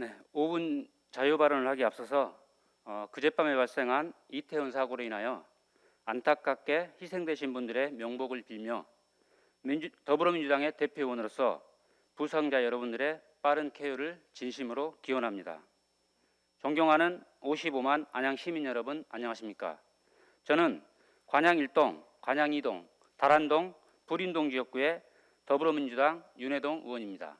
네, 5분 자유 발언을 하기 앞서서 어, 그젯밤에 발생한 이태원 사고로 인하여 안타깝게 희생되신 분들의 명복을 빌며 민주, 더불어민주당의 대표의원으로서 부상자 여러분들의 빠른 쾌유를 진심으로 기원합니다. 존경하는 55만 안양 시민 여러분 안녕하십니까? 저는 관양 1동, 관양 2동, 다란동, 불인동 지역구의 더불어민주당 윤해동 의원입니다.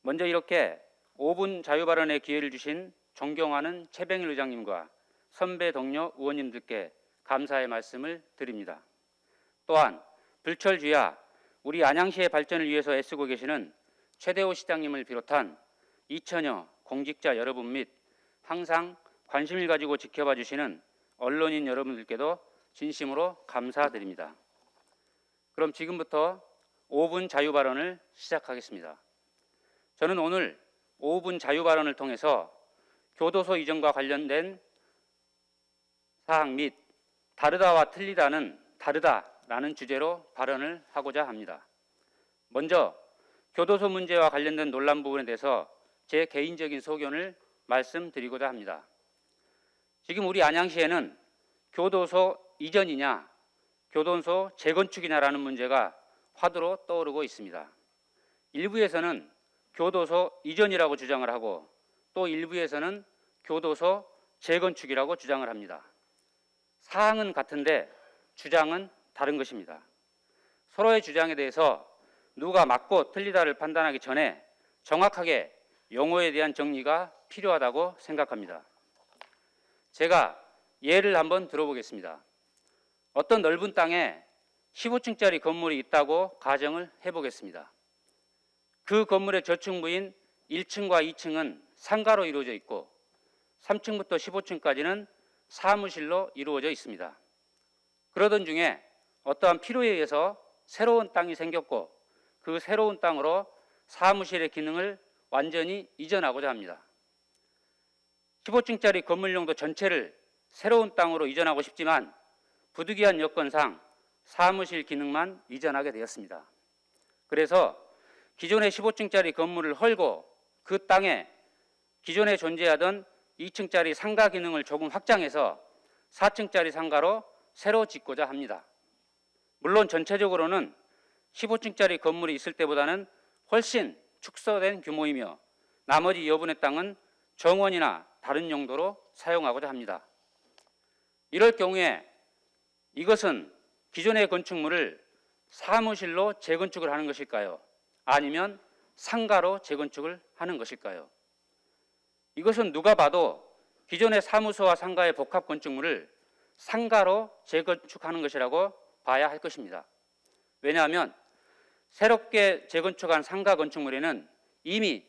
먼저 이렇게 5분 자유 발언의 기회를 주신 존경하는 최병일 의장님과 선배 동료 의원님들께 감사의 말씀을 드립니다. 또한 불철주야 우리 안양시의 발전을 위해서 애쓰고 계시는 최대호 시장님을 비롯한 2천여 공직자 여러분 및 항상 관심을 가지고 지켜봐 주시는 언론인 여러분들께도 진심으로 감사드립니다. 그럼 지금부터 5분 자유 발언을 시작하겠습니다. 저는 오늘 5분 자유 발언을 통해서 교도소 이전과 관련된 사항 및 다르다와 틀리다는 다르다라는 주제로 발언을 하고자 합니다. 먼저 교도소 문제와 관련된 논란 부분에 대해서 제 개인적인 소견을 말씀드리고자 합니다. 지금 우리 안양시에는 교도소 이전이냐, 교도소 재건축이냐라는 문제가 화두로 떠오르고 있습니다. 일부에서는 교도소 이전이라고 주장을 하고 또 일부에서는 교도소 재건축이라고 주장을 합니다. 사항은 같은데 주장은 다른 것입니다. 서로의 주장에 대해서 누가 맞고 틀리다를 판단하기 전에 정확하게 용어에 대한 정리가 필요하다고 생각합니다. 제가 예를 한번 들어보겠습니다. 어떤 넓은 땅에 15층짜리 건물이 있다고 가정을 해보겠습니다. 그 건물의 저층부인 1층과 2층은 상가로 이루어져 있고 3층부터 15층까지는 사무실로 이루어져 있습니다. 그러던 중에 어떠한 필요에 의해서 새로운 땅이 생겼고 그 새로운 땅으로 사무실의 기능을 완전히 이전하고자 합니다. 15층짜리 건물용도 전체를 새로운 땅으로 이전하고 싶지만 부득이한 여건상 사무실 기능만 이전하게 되었습니다. 그래서 기존의 15층짜리 건물을 헐고 그 땅에 기존에 존재하던 2층짜리 상가 기능을 조금 확장해서 4층짜리 상가로 새로 짓고자 합니다. 물론 전체적으로는 15층짜리 건물이 있을 때보다는 훨씬 축소된 규모이며 나머지 여분의 땅은 정원이나 다른 용도로 사용하고자 합니다. 이럴 경우에 이것은 기존의 건축물을 사무실로 재건축을 하는 것일까요? 아니면 상가로 재건축을 하는 것일까요? 이것은 누가 봐도 기존의 사무소와 상가의 복합 건축물을 상가로 재건축하는 것이라고 봐야 할 것입니다. 왜냐하면 새롭게 재건축한 상가 건축물에는 이미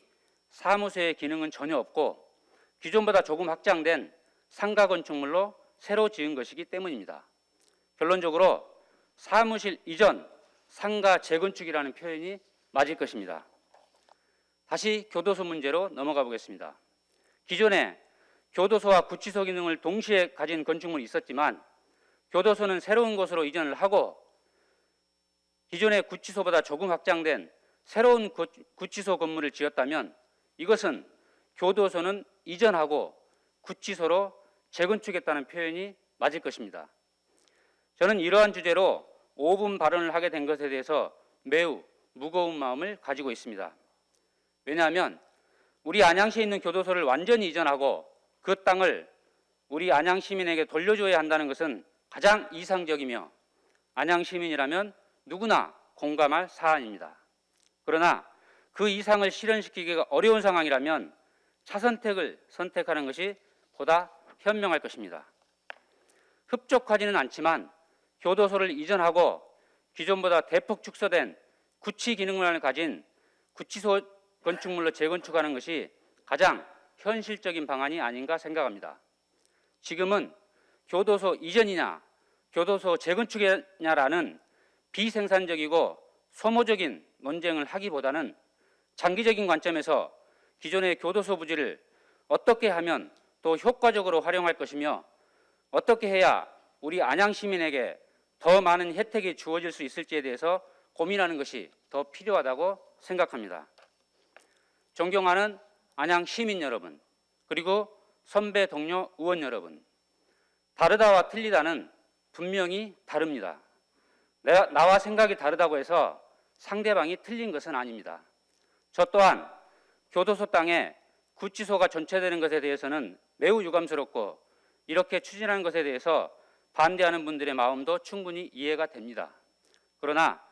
사무소의 기능은 전혀 없고 기존보다 조금 확장된 상가 건축물로 새로 지은 것이기 때문입니다. 결론적으로 사무실 이전 상가 재건축이라는 표현이 맞을 것입니다. 다시 교도소 문제로 넘어가 보겠습니다. 기존에 교도소와 구치소 기능을 동시에 가진 건축물이 있었지만 교도소는 새로운 곳으로 이전을 하고 기존의 구치소보다 조금 확장된 새로운 구- 구치소 건물을 지었다면 이것은 교도소는 이전하고 구치소로 재건축했다는 표현이 맞을 것입니다. 저는 이러한 주제로 5분 발언을 하게 된 것에 대해서 매우 무거운 마음을 가지고 있습니다. 왜냐하면 우리 안양시에 있는 교도소를 완전히 이전하고 그 땅을 우리 안양 시민에게 돌려줘야 한다는 것은 가장 이상적이며 안양 시민이라면 누구나 공감할 사안입니다. 그러나 그 이상을 실현시키기가 어려운 상황이라면 차선택을 선택하는 것이 보다 현명할 것입니다. 흡족하지는 않지만 교도소를 이전하고 기존보다 대폭 축소된 구치 기능을 가진 구치소 건축물로 재건축하는 것이 가장 현실적인 방안이 아닌가 생각합니다. 지금은 교도소 이전이냐, 교도소 재건축이냐라는 비생산적이고 소모적인 논쟁을 하기보다는 장기적인 관점에서 기존의 교도소 부지를 어떻게 하면 더 효과적으로 활용할 것이며 어떻게 해야 우리 안양 시민에게 더 많은 혜택이 주어질 수 있을지에 대해서 고민하는 것이 더 필요하다고 생각합니다. 존경하는 안양 시민 여러분, 그리고 선배 동료 의원 여러분, 다르다와 틀리다는 분명히 다릅니다. 내가, 나와 생각이 다르다고 해서 상대방이 틀린 것은 아닙니다. 저 또한 교도소 땅에 구치소가 전체되는 것에 대해서는 매우 유감스럽고 이렇게 추진하는 것에 대해서 반대하는 분들의 마음도 충분히 이해가 됩니다. 그러나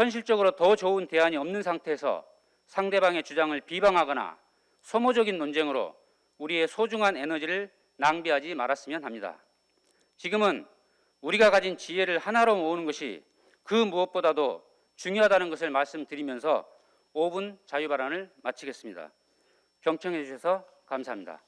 현실적으로 더 좋은 대안이 없는 상태에서 상대방의 주장을 비방하거나 소모적인 논쟁으로 우리의 소중한 에너지를 낭비하지 말았으면 합니다. 지금은 우리가 가진 지혜를 하나로 모으는 것이 그 무엇보다도 중요하다는 것을 말씀드리면서 5분 자유 발언을 마치겠습니다. 경청해 주셔서 감사합니다.